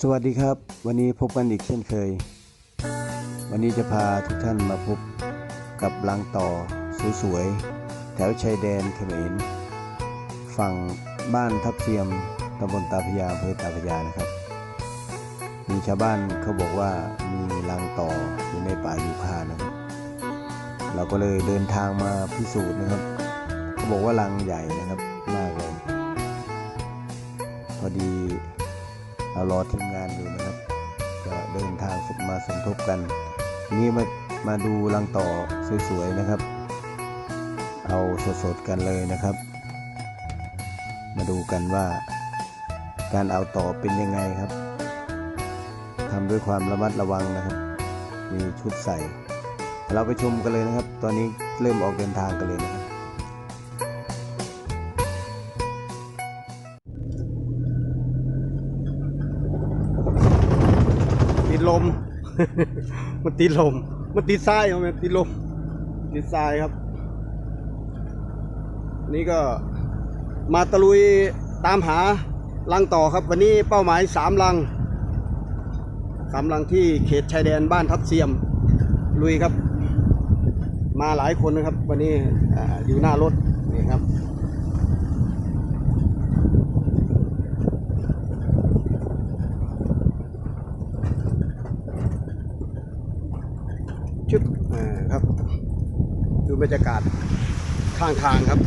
สวัสดีครับ วันนี้พบกันอีกเช่นเคย วันนี้จะพาทุกท่านมาพบกับรังต่อสวยๆ แถวชายแดนเขมรฝั่งบ้านทับเทียมตำบลตาพยาอำเภอตาพยานะครับ มีชาวบ้านเขาบอกว่ามีรังต่ออยู่ในป่ายูคานะครับ เราก็เลยเดินทางมาพิสูจน์นะครับเขาบอกว่ารังใหญ่นะครับมากเลย พอดี รารอทีมงานอยู่นะครับก็เดินทางมาสมทบกันทีนี้มามาดูรังต่อสวยๆนะครับ เอาสดๆกันเลยนะครับ มาดูกันว่าการเอาต่อเป็นยังไงครับทำด้วยความระมัดระวังนะครับ มีชุดใส่ เราไปชมกันเลยนะครับ ตอนนี้เริ่มออกเดินทางกันเลยนะครับ ลม มันติดลม มันติดทรายเอาไหมติดลม ติดทรายครับ นี่ก็มาตะลุยตามหาลังต่อครับ วันนี้เป้าหมายสามลังสามลังที่เขตชายแดนบ้านทับเสียม ลุยครับ มาหลายคนนะครับ วันนี้ออยู่หน้ารถนี่ครับ ชุดอ่าครับ ดูบ รยากาศข้างทางครับ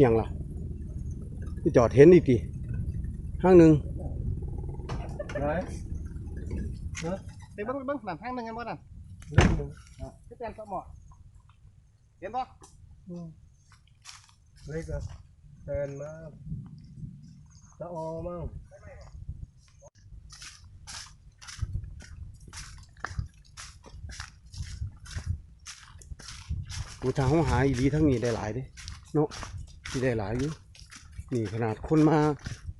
อย่างล่ะที่จอดเห็นอีกทีห้างหนึ่งไหนเดี๋ยวเบิ้งเบิ้งหนั่นห้างหนึ่งกันบ่นั่นเรื่องหนึ่งที่เป็นสมอ เห็นปะเล็กอะแฟนมาจะออมั่งกูทางห้องหาอีดีทั้งนี้ได้หลายเด้เนาะที่ได้หลายอยู่นี่ขนาดคนมา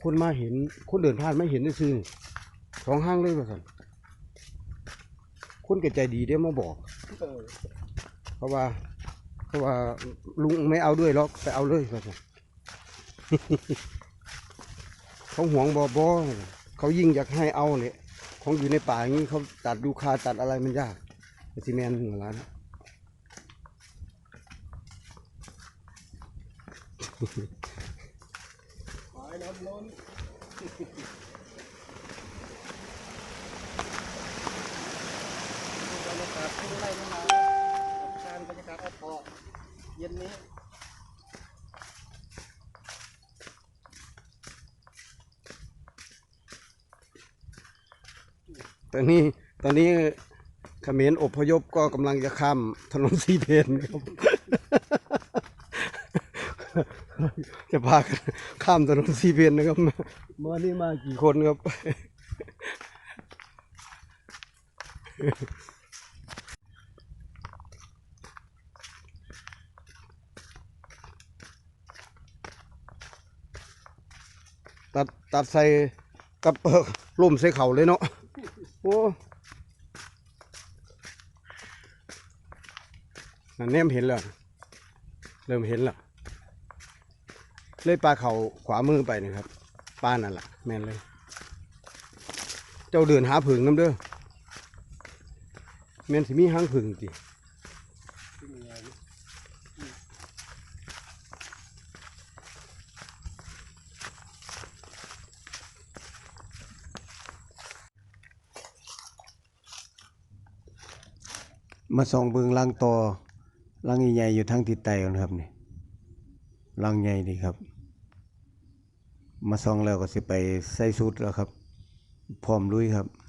คนมาเห็น คนเดินผ่านไม่เห็นได้ซื้อสองห้างเลยว่าสันคนก็ใจดีเด้มาบอก เพราะว่าเพ ราะว่าลุงไม่เอาด้วยหรอกไปเอาเลยว่าสันเขาห่วงบอบอเขายิ่งอยากให้เอาเนี่ยของอยู่ในป่าอย่างนี้เขาตัดดูคาตัดอะไรมันยากซีแมนหัวร้านหายน้ำล้นบรรยากาศที่ไร่นานา การบรรยากาศอัดต่อเย็นนี้ตอนนี้ตอนนี้เขมรอพยพก็กำลังจะข้ามถนนสีเพนครับ จะพากันข้ามถนนสีเพนนะครับมามานี่มากี่คนครับ ตัดตัดใส่กับเอ่อล่มใส่เข่าเลยเนาะโอ้นั่นแนมเห็นแล้วเริ่มเห็นแล้วเลยปลาเข่าขวามือไปนะครับปลานั่นแหละแม่นเลย เจ้าเดินหาผึ่งน้ำเด้อแม่นสิมีหางผึ่งจี มาส่องเบิงลังต่อลังใหญ่ๆอยู่ทางทิศใต้กันครับนี่ลังใหญ่ดีครับ มาส่องแล้วก็สิไปใส่สุดแล้วครับ พร้อมลุยครับ เ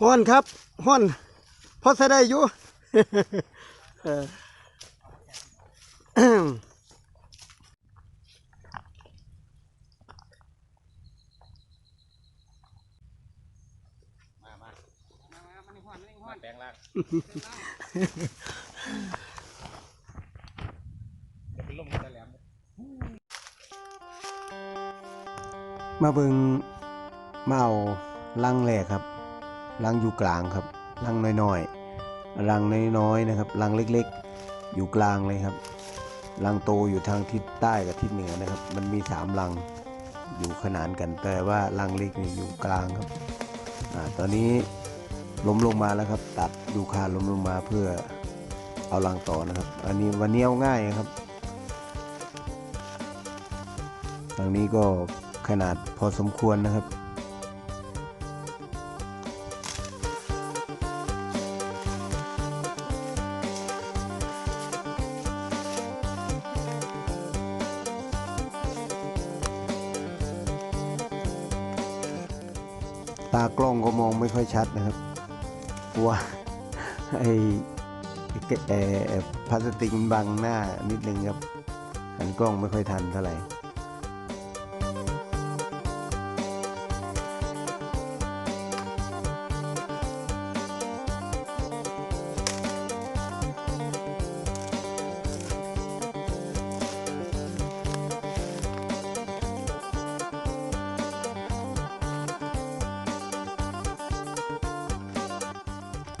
ฮ้อนครับฮ้อนพอใช้ได้อยู่เออแปลงร่างจะเป็นลมตะแหลมมาเบิงมาเอาลังแรกครับ ลังอยู่กลางครับลังน้อยๆลังน้อยๆนะครับลังเล็กๆ อยู่กลางเลยครับลังโตอยู่ทางทิศใต้กับทิศเหนือนะครับ มันมีสามลังอยู่ขนานกัน แต่ว่าลังเล็กนี่อยู่กลางครับอตอนนี้ล้มลงมาแล้วครับ ตัดดูคาล้มลงมาเพื่อเอาลังต่อนะครับ อันนี้วันนี้เอาง่ายครับทางนี้ก็ขนาดพอสมควรนะครับ ตากล้องก็มองไม่ค่อยชัดนะครับกลัว่าไอ้พลาสติกมันบังหน้านิดนึงครับหันกล้องไม่ค่อยทันเท่าไหร่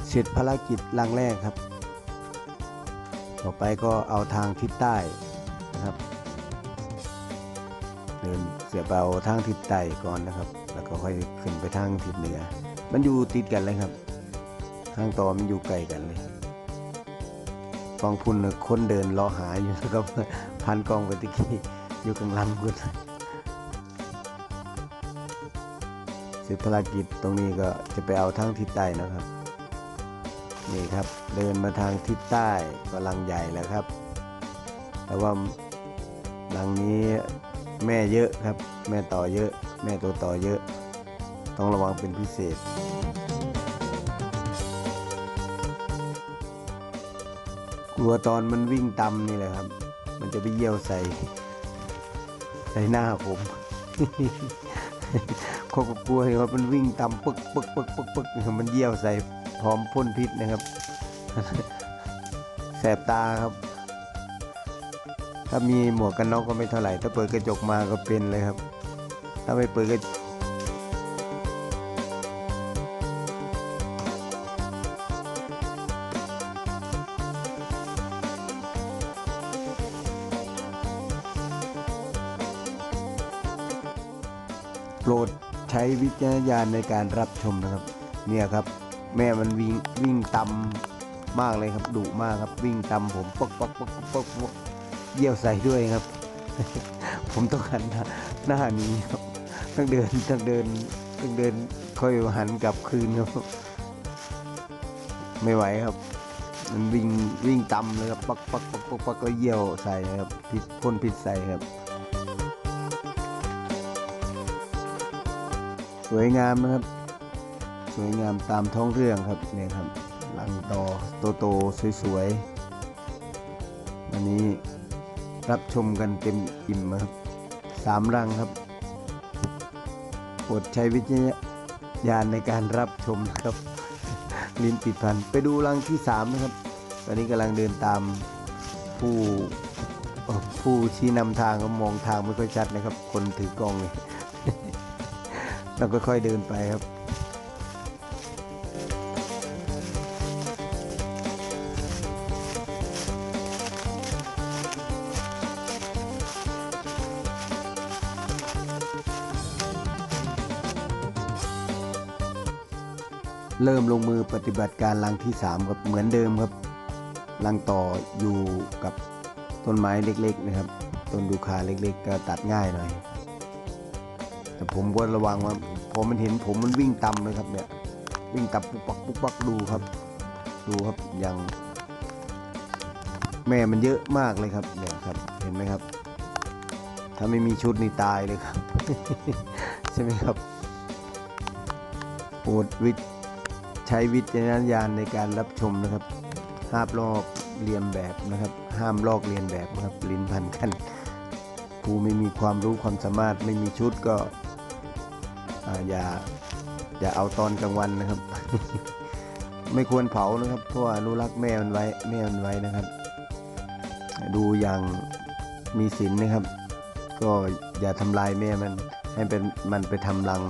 เสร็จภารกิจลังแรกครับ ต่อไปก็เอาทางทิศใต้นะครับ เดินเสียบเอาทางทิศใต้ก่อนนะครับ แล้วก็ค่อยขึ้นไปทางทิศเหนือ มันอยู่ติดกันเลยครับทางต่อมันอยู่ไกลกันเลยฟังพุ่นคนเดินรอหาอยู่นะครับพันกองไปตะกี้อยู่กลางลำคุณเสร็จภารกิจตรงนี้ก็จะไปเอาทางทิศใต้นะครับ นี่ครับเดินมาทางทิศใต้ก็ลังใหญ่แล้วครับ แต่ว่าลังนี้แม่เยอะครับ แม่ต่อเยอะ แม่ตัวต่อเยอะ ต้องระวังเป็นพิเศษ กลัวตอนมันวิ่งตำนี่แหละครับ มันจะไปเยี่ยวใส่ ใส่หน้าผมเขาก็กลัวเห็นว่ามันวิ่งตำปึ๊กปึ๊กปึ๊กปึ๊กปึกมันเยี่ยวใส่ พร้อมพ่นพิษนะครับ แสบตาครับ ถ้ามีหมวกกันน็อกก็ไม่เท่าไหร่ ถ้าเปิดกระจกมาก็เป็นเลยครับ ถ้าไม่เปิดกระโปรดใช้วิจารณญาณในการรับชมนะครับ เนี่ยครับ แม่มันวิ่งวิ่งตำมากเลยครับดุมากครับ วิ่งตำผมปกปกปกปกปกปกเยี่ยวใส่ด้วยครับ ผมต้องหันหน้าหน้าหนี้ครับต้องเดินต้องเดินต้องเดินค่อยหันกลับคืนครับ ไม่ไหวครับ มันวิ่งวิ่งตำเลยครับปักปักปักปักปักก็เยี่ยวใส่ครับพิษพ่นพิษใส่ครับ สวยงามนะครับ วยงามตามท้องเรื่องครับเนี่ยครับหลังต่อโตโตๆสวยๆวันนี้รับชมกันเต็มอิ่มครับสามรังครับโปรดใช้วิจารณญาณในการรับชมนะครับลิ้นปิดพันไปดูรังที่สามนะครับ ตอนนี้กำลังเดินตามผู้ผู้ชี้นำทางก็มองทางไม่ค่อยชัดนะครับ คนถือกล้องนี่เราก็ค่อยๆเดินไปครับ เริ่มลงมือปฏิบัติการลังที่3ครับเหมือนเดิมครับลังต่ออยู่กับต้นไม้เล็ก ๆ นะครับ ต้นดูคาเล็ก ๆ ก็ตัดง่ายหน่อย แต่ผมก็ระวังว่าพอมันเห็นผมมันวิ่งตำเลยครับเนี่ยวิ่งตับปุ๊กปักปุ๊กปักดูครับ ดูครับอย่าง แม่มันเยอะมากเลยครับเนี่ยครับเห็นไหมครับ ถ้าไม่มีชุดนี่ตายเลยครับ ใช่ไหมครับปรดวิ ใช้วิจารณญาณในการรับชมนะครับห้ามลอกเลียนแบบนะครับ ห้ามลอกเลียนแบบนะครับลิ้นพันกันผู้ไม่มีความรู้ความสามารถไม่มีชุดก็อย่าอย่าเอาตอนกลางวันนะครับ ไม่ควรเผานะครับเพราะว่าอนุรักษ์แม่มันไว้แม่มันไว้นะครับ ดูอย่างมีศีลนะครับ ก็อย่าทำลายแม่มันให้เป็นมันไปทำรัง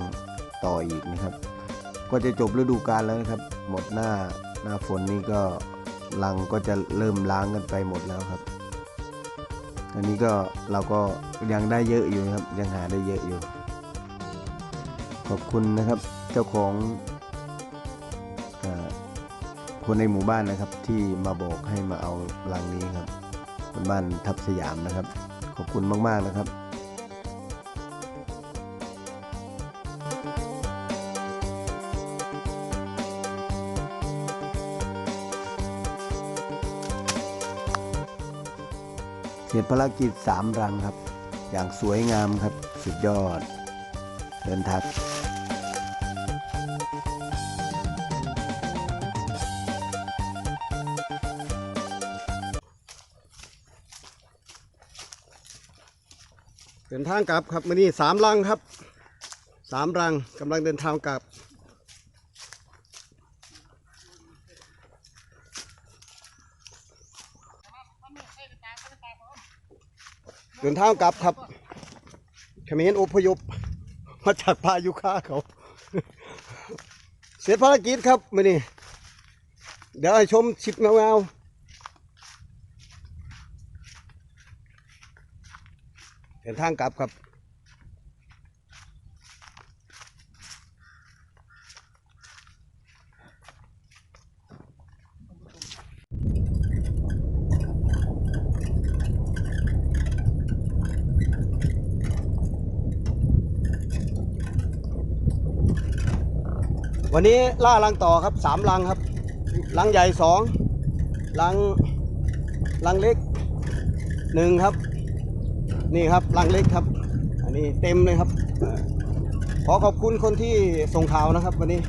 ต่ออีกนะครับ ก็จะจบฤดูกาลแล้วนะครับ หมดหน้าหน้าฝนนี่ก็รังก็จะเริ่มล้างกันไปหมดแล้วครับอันนี้ก็เราก็ยังได้เยอะอยู่ครับ ยังหาได้เยอะอยู่ ขอบคุณนะครับ เจ้าของอคนในหมู่บ้านนะครับ ที่มาบอกให้มาเอารังนี้ครับเป็นบ้านทับสยามนะครับ ขอบคุณมากๆนะครับ เสร็จภารกิจสามรังครับ อย่างสวยงามครับ สุดยอด เดินทักเดินทางกลับครับมื่อนี้สามลังครับสามรังกำลังเดินทางกลับ นทางกลับครับเขมรอพยพมาจากพายุค่าเขา เสร็จภารกิจครับมื่อนี้เดี๋ยวให้ชมชิบเงาๆเดินทางกลับครับ วันนี้ล่าลังต่อครับสามลังครับลังใหญ่สองลังลังเล็กหนึ่งครับ นี่ครับลังเล็กครับ อันนี้เต็มเลยครับ ขอขอบคุณคนที่ส่งข่าวนะครับ วันนี้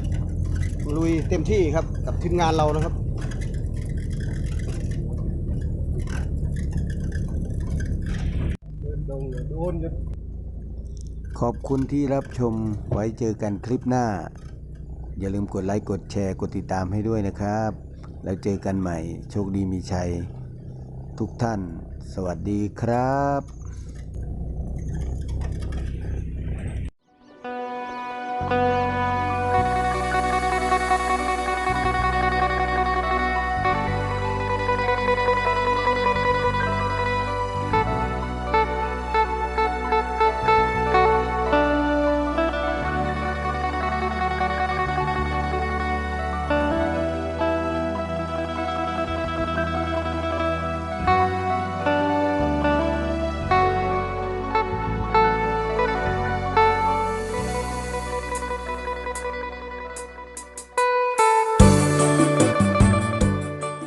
ลุยเต็มที่ครับกับทีมงานเรานะครับขอบคุณที่รับชมไว้เจอกันคลิปหน้า อย่าลืมกดไลค์กดแชร์กดติดตามให้ด้วยนะครับ แล้วเจอกันใหม่ โชคดีมีชัย ทุกท่าน สวัสดีครับ